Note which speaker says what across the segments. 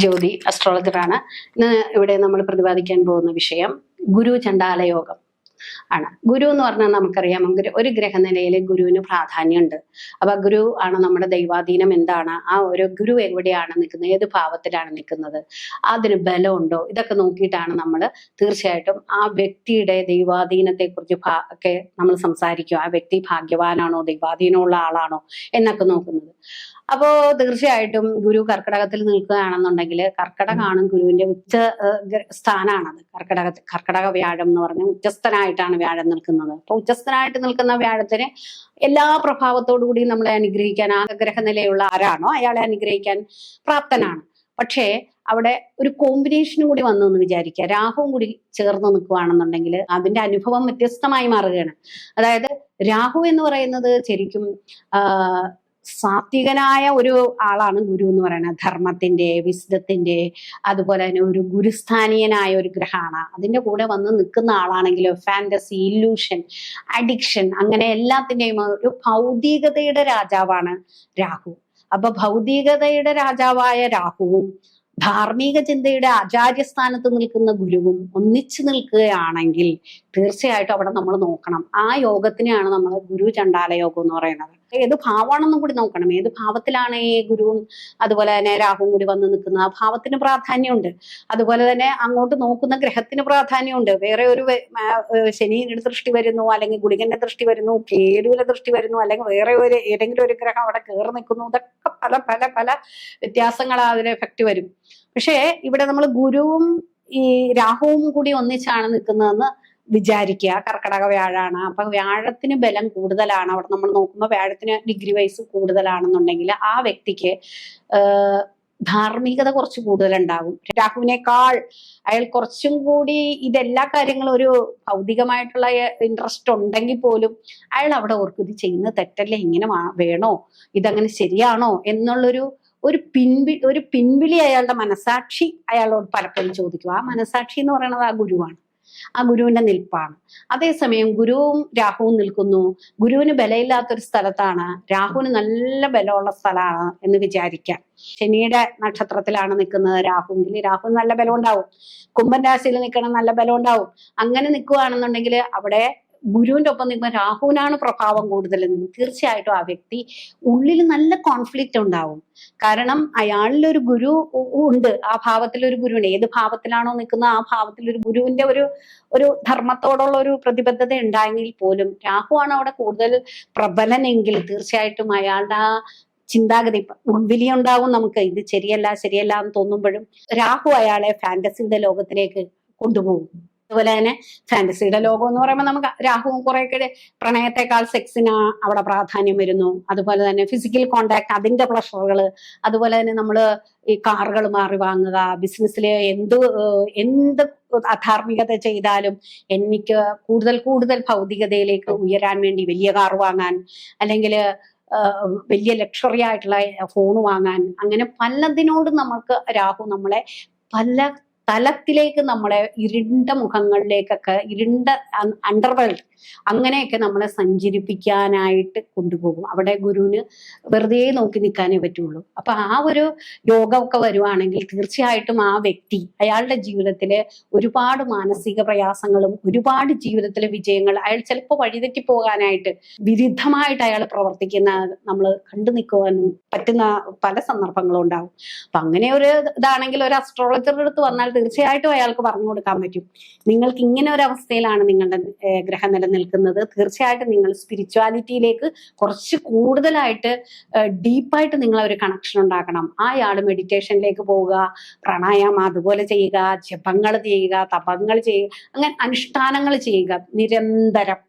Speaker 1: ജ്യോതി അസ്ട്രോളജറാണ് ഇന്ന് ഇവിടെ നമ്മൾ പ്രതിപാദിക്കാൻ പോകുന്ന വിഷയം ഗുരു ചണ്ടാലയോഗം ആണ്. ഗുരു എന്ന് പറഞ്ഞാൽ നമുക്കറിയാം ഒരു ഗ്രഹനിലയിൽ ഗുരുവിന് പ്രാധാന്യമുണ്ട്. അപ്പൊ ഗുരു ആണ് നമ്മുടെ ദൈവാധീനം എന്താണ്? ആ ഒരു ഗുരു എവിടെയാണ് നിൽക്കുന്നത്? ഏത് ഭാവത്തിലാണ് നിൽക്കുന്നത്? അതിന് ബലമുണ്ടോ? ഇതൊക്കെ നോക്കിയിട്ടാണ് നമ്മൾ തീർച്ചയായിട്ടും ആ വ്യക്തിയുടെ ദൈവാധീനത്തെ കുറിച്ച് ഒക്കെ നമ്മൾ സംസാരിക്കും. ആ വ്യക്തി ഭാഗ്യവാനാണോ ദൈവാധീനമുള്ള ആളാണോ എന്നൊക്കെ നോക്കുന്നത്. അപ്പോ തീർച്ചയായിട്ടും ഗുരു കർക്കിടകത്തിൽ നിൽക്കുകയാണെന്നുണ്ടെങ്കിൽ കർക്കിടകമാണ് ഗുരുവിന്റെ ഉച്ച സ്ഥാനാണത്. കർക്കിടക കർക്കിടക വ്യാഴം എന്ന് പറഞ്ഞ ഉച്ചസ്ഥനായിട്ടാണ് വ്യാഴം നിൽക്കുന്നത്. അപ്പൊ ഉച്ചസ്ഥനായിട്ട് നിൽക്കുന്ന വ്യാഴത്തിന് എല്ലാ പ്രഭാവത്തോടു കൂടി നമ്മളെ അനുഗ്രഹിക്കാൻ ആഗ്രഹ നിലയുള്ള ആരാണോ അയാളെ അനുഗ്രഹിക്കാൻ പ്രാപ്തനാണ്. പക്ഷേ അവിടെ ഒരു കോമ്പിനേഷൻ കൂടി വന്നു എന്ന് വിചാരിക്കുക. രാഹുവും കൂടി ചേർന്ന് നിൽക്കുകയാണെന്നുണ്ടെങ്കിൽ അതിന്റെ അനുഭവം വ്യത്യസ്തമായി മാറുകയാണ്. അതായത് രാഹു എന്ന് പറയുന്നത് ശരിക്കും സാത്വികനായ ഒരു ആളാണ് ഗുരു എന്ന് പറയുന്നത്. ധർമ്മത്തിന്റെ വിശുദ്ധത്തിന്റെ അതുപോലെ തന്നെ ഒരു ഗുരുസ്ഥാനീയനായ ഒരു ഗ്രഹമാണ്. അതിന്റെ കൂടെ വന്ന് നിൽക്കുന്ന ആളാണെങ്കിലും ഫാന്റസി ഇല്യൂഷൻ അഡിക്ഷൻ അങ്ങനെ എല്ലാത്തിന്റെയും ഒരു ഭൗതികതയുടെ രാജാവാണ് രാഹു. അപ്പൊ ഭൗതികതയുടെ രാജാവായ രാഹുവും ധാർമ്മിക ചിന്തയുടെ ആചാര്യസ്ഥാനത്ത് നിൽക്കുന്ന ഗുരുവും ഒന്നിച്ചു നിൽക്കുകയാണെങ്കിൽ തീർച്ചയായിട്ടും അവിടെ നമ്മൾ നോക്കണം. ആ യോഗത്തിനെയാണ് നമ്മൾ ഗുരു ചണ്ടാല യോഗം എന്ന് പറയുന്നത്. ഏത് ഭാവമാണെന്നും കൂടി നോക്കണം. ഏത് ഭാവത്തിലാണ് ഈ ഗുരുവും അതുപോലെ തന്നെ രാഹുവും കൂടി വന്ന് നിൽക്കുന്നത്? ആ ഭാവത്തിന് പ്രാധാന്യമുണ്ട്. അതുപോലെ തന്നെ അങ്ങോട്ട് നോക്കുന്ന ഗ്രഹത്തിന് പ്രാധാന്യമുണ്ട്. വേറെ ഒരു ശനിയുടെ ദൃഷ്ടി വരുന്നു അല്ലെങ്കിൽ ഗുളികന്റെ ദൃഷ്ടി വരുന്നു കേതുവിന്റെ ദൃഷ്ടി വരുന്നു അല്ലെങ്കിൽ വേറെ ഒരു ഏതെങ്കിലും ഒരു ഗ്രഹം അവിടെ കയറി നിൽക്കുന്നു പല പല പല വ്യത്യാസങ്ങൾ അതിന് എഫക്റ്റ് വരും. പക്ഷേ ഇവിടെ നമ്മൾ ഗുരുവും ഈ രാഹുവും കൂടി ഒന്നിച്ചാണ് നിൽക്കുന്നതെന്ന് വിചാരിക്കുക. കർക്കടക വ്യാഴാണ്. അപ്പൊ വ്യാഴത്തിന് ബലം കൂടുതലാണ്. അവിടെ നമ്മൾ നോക്കുമ്പോൾ വ്യാഴത്തിന് ഡിഗ്രി വൈസ് കൂടുതലാണെന്നുണ്ടെങ്കിൽ ആ വ്യക്തിക്ക് ധാർമ്മികത കുറച്ച് കൂടുതൽ ഉണ്ടാകും രാഹുവിനേക്കാൾ അയാൾ കുറച്ചും കൂടി ഇതെല്ലാ കാര്യങ്ങളും ഒരു ഭൗതികമായിട്ടുള്ള ഇൻട്രസ്റ്റ് ഉണ്ടെങ്കിൽ പോലും അയാൾ അവിടെ ഓർക്കും ഇത് ചെയ്യുന്ന തെറ്റല്ലേ? ഇങ്ങനെ വേണോ? ഇതങ്ങനെ ശരിയാണോ? എന്നുള്ളൊരു ഒരു പിൻവി ഒരു പിൻവിളി അയാളുടെ മനസാക്ഷി അയാളോട് പലപ്പോഴും ചോദിക്കും. ആ മനസാക്ഷി എന്ന് പറയുന്നത് ആ ഗുരുവാണ്. ആ ഗുരുവിന്റെ നിൽപ്പാണ്. അതേസമയം ഗുരുവും രാഹുവും നിൽക്കുന്നു. ഗുരുവിന് ബലമില്ലാത്തൊരു സ്ഥലത്താണ്. രാഹുവിന് നല്ല ബലമുള്ള സ്ഥലമാണ് എന്ന് വിചാരിക്കാം. ശനിയുടെ നക്ഷത്രത്തിലാണ് നിൽക്കുന്നത് രാഹുവിൽ രാഹുവിന് നല്ല ബലം ഉണ്ടാവും കുംഭൻ രാശിയിൽ നിൽക്കണം നല്ല ബലം ഉണ്ടാവും അങ്ങനെ നിൽക്കുകയാണെന്നുണ്ടെങ്കിൽ അവിടെ ഗുരുവിന്റെ ഒപ്പം നിൽക്കുമ്പോൾ രാഹുവിനാണ് പ്രഭാവം കൂടുതൽ തീർച്ചയായിട്ടും ആ വ്യക്തി ഉള്ളിൽ നല്ല കോൺഫ്ലിക്റ്റ് ഉണ്ടാവും. കാരണം അയാളിലൊരു ഗുരു ഉണ്ട്. ആ ഭാവത്തിൽ ഒരു ഗുരുവിന്. ഏത് ഭാവത്തിലാണോ നിൽക്കുന്നത് ആ ഭാവത്തിൽ ഒരു ഗുരുവിന്റെ ഒരു ഒരു ധർമ്മത്തോടുള്ള ഒരു പ്രതിബദ്ധത ഉണ്ടായെങ്കിൽ പോലും രാഹുവാണ് അവിടെ കൂടുതൽ പ്രബലനെങ്കിൽ തീർച്ചയായിട്ടും അയാളുടെ ആ ചിന്താഗതി ഉൾവിലി ഉണ്ടാവും നമുക്ക്. ഇത് ശരിയല്ല ശരിയല്ല എന്ന് തോന്നുമ്പോഴും രാഹു അയാളെ ഫാന്റസിയുടെ ലോകത്തിലേക്ക് കൊണ്ടുപോകും. അതുപോലെ തന്നെ ഫാന്റസിയുടെ ലോകം എന്ന് പറയുമ്പോൾ നമുക്ക് രാഹുവും കുറേയൊക്കെ പ്രണയത്തെക്കാൾ സെക്സിന് അവിടെ പ്രാധാന്യം വരുന്നു. അതുപോലെ തന്നെ ഫിസിക്കൽ കോണ്ടാക്ട് അതിന്റെ പ്ലഷറുകൾ അതുപോലെ തന്നെ നമ്മൾ ഈ കാറുകൾ മാറി വാങ്ങുക ബിസിനസ്സിൽ എന്ത് എന്ത് അധാർമികത ചെയ്താലും എനിക്ക് കൂടുതൽ കൂടുതൽ ഭൗതികതയിലേക്ക് ഉയരാൻ വേണ്ടി വലിയ കാർ വാങ്ങാൻ അല്ലെങ്കിൽ വലിയ ലക്ഷറി ആയിട്ടുള്ള ഫോൺ വാങ്ങാൻ അങ്ങനെ പലതിനോടും നമുക്ക് രാഹു നമ്മളെ പല തലത്തിലേക്ക് നമ്മളെ ഇരുണ്ട മുഖങ്ങളിലേക്കൊക്കെ ഇരുണ്ട അണ്ടർവേൾഡ് അങ്ങനെയൊക്കെ നമ്മളെ സഞ്ചരിപ്പിക്കാനായിട്ട് കൊണ്ടുപോകും. അവിടെ ഗുരുവിന് വെറുതെ നോക്കി നിൽക്കാനേ പറ്റുള്ളൂ. അപ്പൊ ആ ഒരു യോഗമൊക്കെ വരുവാണെങ്കിൽ തീർച്ചയായിട്ടും ആ വ്യക്തി അയാളുടെ ജീവിതത്തിലെ ഒരുപാട് മാനസിക പ്രയാസങ്ങളും ഒരുപാട് ജീവിതത്തിലെ വിജയങ്ങൾ അയാൾ ചിലപ്പോൾ വഴിതെറ്റി പോകാനായിട്ട് വിരുദ്ധമായിട്ട് അയാൾ പ്രവർത്തിക്കുന്ന നമ്മൾ കണ്ടു നിൽക്കുവാനും പറ്റുന്ന പല സന്ദർഭങ്ങളും ഉണ്ടാവും. അപ്പൊ അങ്ങനെ ഒരു ഇതാണെങ്കിൽ ഒരു അസ്ട്രോളജറുടെ അടുത്ത് വന്നാൽ തീർച്ചയായിട്ടും അയാൾക്ക് പറഞ്ഞു കൊടുക്കാൻ പറ്റും. നിങ്ങൾക്ക് ഇങ്ങനെ ഒരു അവസ്ഥയിലാണ് നിങ്ങളുടെ ഗ്രഹനില നിൽക്കുന്നത്. തീർച്ചയായിട്ടും നിങ്ങൾ സ്പിരിച്വാലിറ്റിയിലേക്ക് കുറച്ച് കൂടുതലായിട്ട് ഡീപ്പായിട്ട് നിങ്ങൾ ഒരു കണക്ഷൻ ഉണ്ടാക്കണം. ആയാൾ മെഡിറ്റേഷനിലേക്ക് പോവുക പ്രാണായാമം അതുപോലെ ചെയ്യുക ജപങ്ങൾ ചെയ്യുക തപങ്ങൾ ചെയ്യുക അങ്ങനെ അനുഷ്ഠാനങ്ങൾ ചെയ്യുക. നിരന്തരം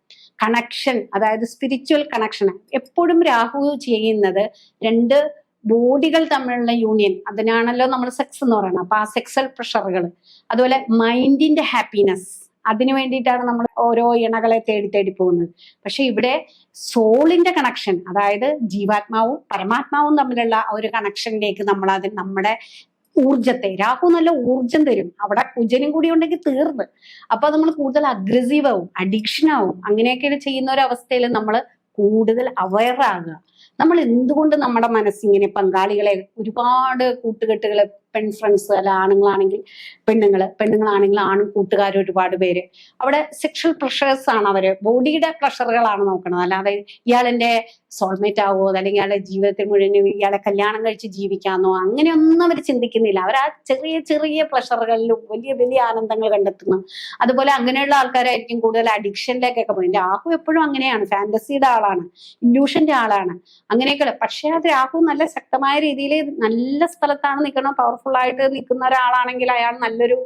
Speaker 1: കണക്ഷൻ അതായത് സ്പിരിച്വൽ കണക്ഷൻ എപ്പോഴും രാഹു ചെയ്യുന്നത് രണ്ട് ബോഡികൾ തമ്മിലുള്ള യൂണിയൻ അതിനാണല്ലോ നമ്മൾ സെക്സ് എന്ന് പറയുന്നത്. അപ്പൊ ആ സെക്സൽ പ്രഷറുകൾ അതുപോലെ മൈൻഡിന്റെ ഹാപ്പിനെസ് അതിനു വേണ്ടിയിട്ടാണ് നമ്മൾ ഓരോ ഇണകളെ തേടി തേടി പോകുന്നത്. പക്ഷെ ഇവിടെ സോളിന്റെ കണക്ഷൻ അതായത് ജീവാത്മാവും പരമാത്മാവും തമ്മിലുള്ള ഒരു കണക്ഷനിലേക്ക് നമ്മൾ അതിൽ നമ്മുടെ ഊർജത്തെ രാഹു നല്ല ഊർജം തരും. അവിടെ കുജനും കൂടി ഉണ്ടെങ്കിൽ തീർന്ന്. അപ്പൊ നമ്മൾ കൂടുതൽ അഗ്രസീവ് ആവും അഡിക്ഷൻ ആവും. അങ്ങനെയൊക്കെ ചെയ്യുന്ന ഒരു അവസ്ഥയിൽ നമ്മൾ കൂടുതൽ അവയർ ആകുക. നമ്മൾ എന്തുകൊണ്ട് നമ്മുടെ മനസ്സിങ്ങനെ പങ്കാളികളെ ഒരുപാട് കൂട്ടുകെട്ടുകളെ പെൺ ഫ്രണ്ട്സ് അല്ല ആണുങ്ങളാണെങ്കിൽ പെണ്ണുങ്ങൾ പെണ്ണുങ്ങളാണെങ്കിൽ ആണും കൂട്ടുകാർ ഒരുപാട് പേര്. അവിടെ സെക്ഷൽ പ്രഷേഴ്സ് ആണ് അവർ. ബോഡിയുടെ പ്രഷറുകളാണ് നോക്കുന്നത് അല്ലാതെ ഇയാളെന്റെ സോൾമേറ്റ് ആവോ അല്ലെങ്കിൽ ഇയാളെ ജീവിതത്തിൽ മുഴുവൻ ഇയാളെ കല്യാണം കഴിച്ച് ജീവിക്കാമെന്നോ അങ്ങനെയൊന്നും അവർ ചിന്തിക്കുന്നില്ല. അവർ ആ ചെറിയ ചെറിയ പ്രഷറുകളിലും വലിയ വലിയ ആനന്ദങ്ങൾ കണ്ടെത്തുന്നു അതുപോലെ അങ്ങനെയുള്ള ആൾക്കാരായിരിക്കും കൂടുതൽ അഡിക്ഷനിലേക്കൊക്കെ പോയി രാഹു എപ്പോഴും അങ്ങനെയാണ്. ഫാന്റസിയുടെ ആളാണ്. ഇല്യൂഷന്റെ ആളാണ്. അങ്ങനെയൊക്കെ പക്ഷേ അത് രാഹു നല്ല ശക്തമായ രീതിയിൽ നല്ല സ്ഥലത്താണ് നിൽക്കണം പവർഫുൾ ആയിട്ട് നിൽക്കുന്ന ഒരാളാണെങ്കിൽ അയാൾ നല്ലൊരു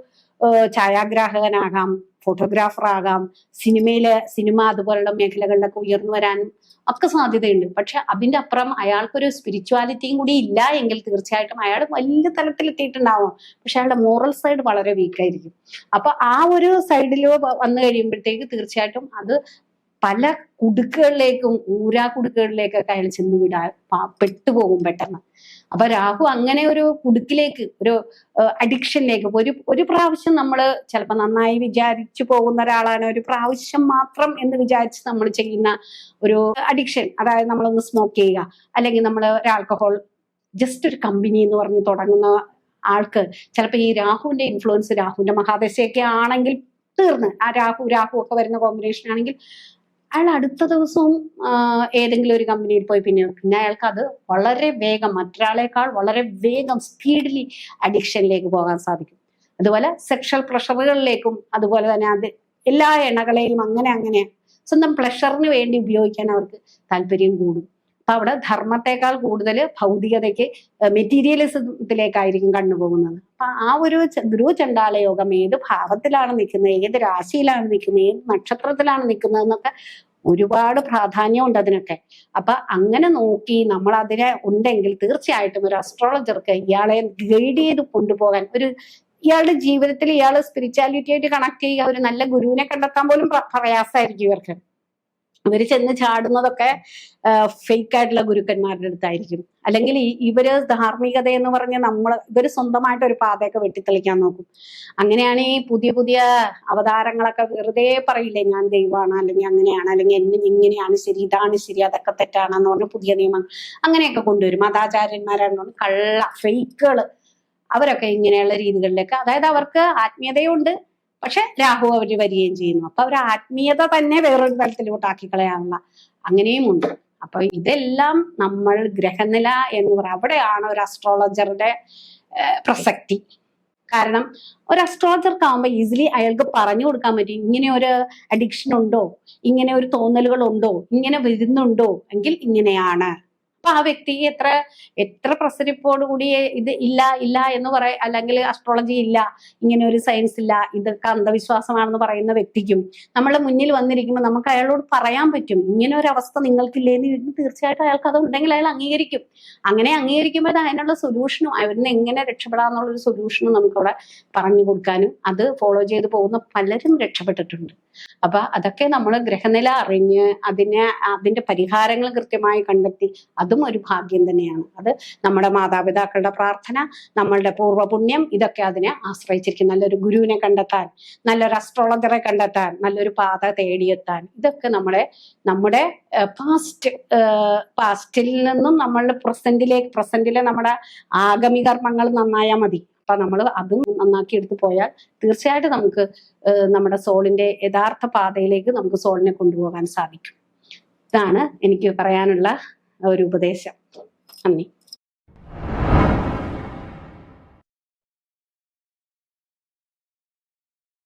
Speaker 1: ഛായാഗ്രാഹകനാകാം ഫോട്ടോഗ്രാഫർ ആകാം സിനിമയിലെ സിനിമ അതുപോലുള്ള മേഖലകളിലൊക്കെ ഉയർന്നു വരാനും ഒക്കെ സാധ്യതയുണ്ട്. പക്ഷെ അതിന്റെ അപ്പുറം അയാൾക്കൊരു സ്പിരിച്വാലിറ്റിയും കൂടി ഇല്ല എങ്കിൽ തീർച്ചയായിട്ടും അയാൾ വലിയ തലത്തിൽ എത്തിയിട്ടുണ്ടാവും പക്ഷെ അയാളുടെ മോറൽ സൈഡ് വളരെ വീക്കായിരിക്കും അപ്പൊ ആ ഒരു സൈഡിൽ വന്നു കഴിയുമ്പോഴത്തേക്ക് തീർച്ചയായിട്ടും അത് പല കുടുക്കുകളിലേക്കും ഊരാ കുടുക്കുകളിലേക്കൊക്കെ അയാൾ ചെന്ന് വിടാ പെട്ടുപോകും പെട്ടെന്ന്. അപ്പൊ രാഹു അങ്ങനെ ഒരു കുടുക്കിലേക്ക് ഒരു അഡിക്ഷനിലേക്ക് ഒരു ഒരു പ്രാവശ്യം നമ്മൾ ചിലപ്പോൾ നന്നായി വിചാരിച്ചു പോകുന്ന ഒരാളാണ് ഒരു പ്രാവശ്യം മാത്രം എന്ന് വിചാരിച്ച് നമ്മൾ ചെയ്യുന്ന ഒരു അഡിക്ഷൻ. അതായത് നമ്മളൊന്ന് സ്മോക്ക് ചെയ്യുക അല്ലെങ്കിൽ നമ്മൾ ഒരു ആൽക്കഹോൾ ജസ്റ്റ് ഒരു കമ്പനി എന്ന് പറഞ്ഞ് തുടങ്ങുന്ന ആൾക്ക് ചിലപ്പോൾ ഈ രാഹുവിന്റെ ഇൻഫ്ലുവൻസ് രാഹുവിന്റെ മഹാദശയൊക്കെ ആണെങ്കിൽ തീർന്ന്. ആ രാഹു രാഹു ഒക്കെ വരുന്ന കോമ്പിനേഷൻ ആണെങ്കിൽ അയാൾ അടുത്ത ദിവസവും ഏതെങ്കിലും ഒരു കമ്പനിയിൽ പോയി പിന്നെ പിന്നെ അയാൾക്ക് അത് വളരെ വേഗം മറ്റൊരാളെക്കാൾ വളരെ വേഗം സ്പീഡിലി അഡിക്ഷനിലേക്ക് പോകാൻ സാധിക്കും. അതുപോലെ സെക്ഷൽ പ്രഷറുകളിലേക്കും അതുപോലെ തന്നെ അത് എല്ലാ എണ്ണകളെയും അങ്ങനെ അങ്ങനെ സ്വന്തം പ്ലഷറിന് വേണ്ടി ഉപയോഗിക്കാൻ അവർക്ക് താല്പര്യം കൂടും. അപ്പൊ അവിടെ ധർമ്മത്തെക്കാൾ കൂടുതൽ ഭൗതികതയ്ക്ക് മെറ്റീരിയലിസത്തിലേക്കായിരിക്കും കണ്ണുപോകുന്നത് അപ്പൊ ആ ഒരു ഗുരു ചണ്ടാല യോഗം ഏത് ഭാവത്തിലാണ് നിൽക്കുന്നത് ഏത് രാശിയിലാണ് നിൽക്കുന്നത് ഏത് നക്ഷത്രത്തിലാണ് നിൽക്കുന്നത് എന്നൊക്കെ ഒരുപാട് പ്രാധാന്യമുണ്ട് അതിനൊക്കെ. അപ്പൊ അങ്ങനെ നോക്കി നമ്മൾ അതിനെ ഉണ്ടെങ്കിൽ തീർച്ചയായിട്ടും ഒരു അസ്ട്രോളജർക്ക് ഇയാളെ ഗൈഡ് ചെയ്ത് കൊണ്ടുപോകാൻ ഒരു ഇയാളുടെ ജീവിതത്തിൽ ഇയാൾ സ്പിരിച്വാലിറ്റി ആയിട്ട് കണക്ട് ചെയ്യുക ഒരു നല്ല ഗുരുവിനെ കണ്ടെത്താൻ പോലും പ്ര- പ്രയാസമായിരിക്കും ഇവർക്ക്. ഇവർ ചെന്ന് ചാടുന്നതൊക്കെ ഫേക്ക് ആയിട്ടുള്ള ഗുരുക്കന്മാരുടെ അടുത്തായിരിക്കും. അല്ലെങ്കിൽ ഇവർ ധാർമ്മികത എന്ന് പറഞ്ഞ് നമ്മൾ ഇവർ സ്വന്തമായിട്ട് ഒരു പാതയൊക്കെ വെട്ടിത്തെളിക്കാൻ നോക്കും. അങ്ങനെയാണ് ഈ പുതിയ പുതിയ അവതാരങ്ങളൊക്കെ വെറുതെ പറയില്ലേ ഞാൻ ദൈവമാണ് അല്ലെങ്കിൽ അങ്ങനെയാണ് അല്ലെങ്കിൽ എന്നെ ഇങ്ങനെയാണ് ശരി ഇതാണ് ശരി അതൊക്കെ തെറ്റാണെന്ന് പറഞ്ഞ് പുതിയ നിയമം അങ്ങനെയൊക്കെ കൊണ്ടുവരും. മതാചാര്യന്മാരാണെന്ന് പറഞ്ഞ് കള്ള ഫേക്കുകൾ അവരൊക്കെ ഇങ്ങനെയുള്ള രീതികളിലേക്ക്. അതായത് അവർക്ക് ആത്മീയതയുണ്ട് പക്ഷെ രാഹു അവർ വരികയും ചെയ്യുന്നു. അപ്പൊ അവർ ആത്മീയത തന്നെ വേറൊരു തലത്തിലോട്ടാക്കി കളയാനുള്ള അങ്ങനെയും ഉണ്ട് അപ്പൊ ഇതെല്ലാം നമ്മൾ ഗ്രഹനില എന്ന് പറയാം അവിടെയാണ് ഒരു അസ്ട്രോളജറുടെ പ്രസക്തി. കാരണം ഒരു അസ്ട്രോളജർക്ക് ആകുമ്പോൾ ഈസിലി അയാൾക്ക് പറഞ്ഞു കൊടുക്കാൻ പറ്റും. ഇങ്ങനെ ഒരു അഡിക്ഷൻ ഉണ്ടോ? ഇങ്ങനെ ഒരു തോന്നലുകൾ ഉണ്ടോ ഇങ്ങനെ വരുന്നുണ്ടോ? എങ്കിൽ ഇങ്ങനെയാണ്. അപ്പൊ ആ വ്യക്തി എത്ര എത്ര പ്രസരിപ്പോടുകൂടി ഇത് ഇല്ല ഇല്ല എന്ന് പറയ അല്ലെങ്കിൽ അസ്ട്രോളജി ഇല്ല ഇങ്ങനെ ഒരു സയൻസ് ഇല്ല ഇതൊക്കെ അന്ധവിശ്വാസമാണെന്ന് പറയുന്ന വ്യക്തിക്കും നമ്മളെ മുന്നിൽ വന്നിരിക്കുമ്പോൾ നമുക്ക് അയാളോട് പറയാൻ പറ്റും. ഇങ്ങനെ ഒരു അവസ്ഥ നിങ്ങൾക്കില്ലേന്ന് ചോദിക്കും തീർച്ചയായിട്ടും അയാൾക്ക് അത് ഉണ്ടെങ്കിൽ അയാൾ അംഗീകരിക്കും. അങ്ങനെ അംഗീകരിക്കുമ്പോൾ അത് അതിനുള്ള സൊല്യൂഷനും അവരിന്ന് എങ്ങനെ രക്ഷപ്പെടാന്നുള്ളൊരു സൊല്യൂഷനും നമുക്കവിടെ പറഞ്ഞു കൊടുക്കാനും അത് ഫോളോ ചെയ്ത് പോകുന്ന പലരും രക്ഷപ്പെട്ടിട്ടുണ്ട്. അപ്പൊ അതൊക്കെ നമ്മൾ ഗ്രഹനില അറിഞ്ഞ് അതിനെ അതിന്റെ പരിഹാരങ്ങൾ കൃത്യമായി കണ്ടെത്തി അതും ഒരു ഭാഗ്യം തന്നെയാണ്. അത് നമ്മുടെ മാതാപിതാക്കളുടെ പ്രാർത്ഥന നമ്മളുടെ പൂർവപുണ്യം ഇതൊക്കെ അതിനെ ആശ്രയിച്ചിരിക്കും. നല്ലൊരു ഗുരുവിനെ കണ്ടെത്താൻ നല്ലൊരു അസ്ട്രോളജറെ കണ്ടെത്താൻ നല്ലൊരു പാത തേടിയെത്താൻ. ഇതൊക്കെ നമ്മളെ നമ്മുടെ പാസ്റ്റ് പാസ്റ്റിൽ നിന്നും നമ്മളുടെ പ്രസന്റിലേക്ക് പ്രസന്റിലെ നമ്മുടെ ആഗമി കർമ്മങ്ങൾ നന്നായാൽ മതി. അപ്പൊ നമ്മൾ അതും നന്നാക്കി എടുത്തു പോയാൽ തീർച്ചയായിട്ടും നമുക്ക് നമ്മുടെ സോളിന്റെ യഥാർത്ഥ പാതയിലേക്ക് നമുക്ക് സോളിനെ കൊണ്ടുപോകാൻ സാധിക്കും. ഇതാണ് എനിക്ക് പറയാനുള്ള ഒരു ഉപദേശം. നന്ദി.